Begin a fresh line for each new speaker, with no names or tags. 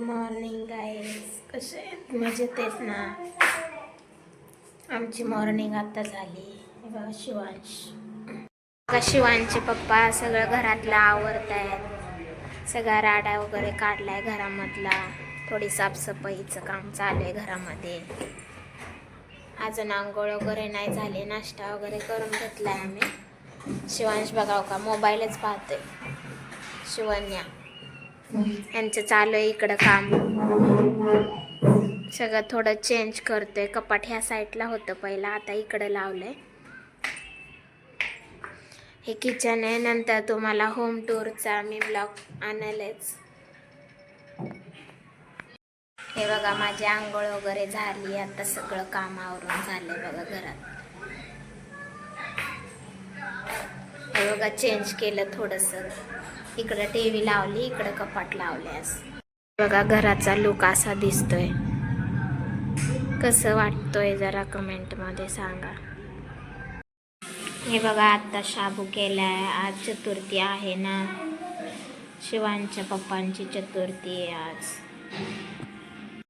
Morning guys कसे आहेत? मजेत आहेत ना? आमची मॉर्निंग आता झाली. बघा शिवांश. बघा शिवांचे पप्पा सगळं घरातलं आवरत आहेत सगळा राडा वगैरे काढलाय घरामधला. थोडी साफसफाईचं काम चालू आहे घरामध्ये. अजून आंघोळ वगैरे नाही झाले. नाश्ता वगैरे करून घेतलाय आम्ही. शिवांश बघाव का मोबाईलच पाहतोय. शिवन्या यांचं चालू आहे इकडं काम. सगळं थोडं चेंज करतोय. कपाट ह्या साईडला होतं पहिला आता इकडं लावलंय. हे किचन आहे. नंतर तुम्हाला होम टूरचा मी ब्लॉग आणलेच हे बघा माझी आंघोळ वगैरे झाली. आता सगळं काम आवरून झालंय बघा घरात. हे बघा चेंज केलं थोडंसं. इकडं टीव्ही लावली इकडं कपाट लावल्यास बघा घराचा लुक असा दिसतोय. कसं वाटतोय जरा कमेंटमध्ये सांगा. हे बघा आता शाबू केलाय. आज चतुर्थी आहे ना. शिवांच्या पप्पांची चतुर्थी आहे आज.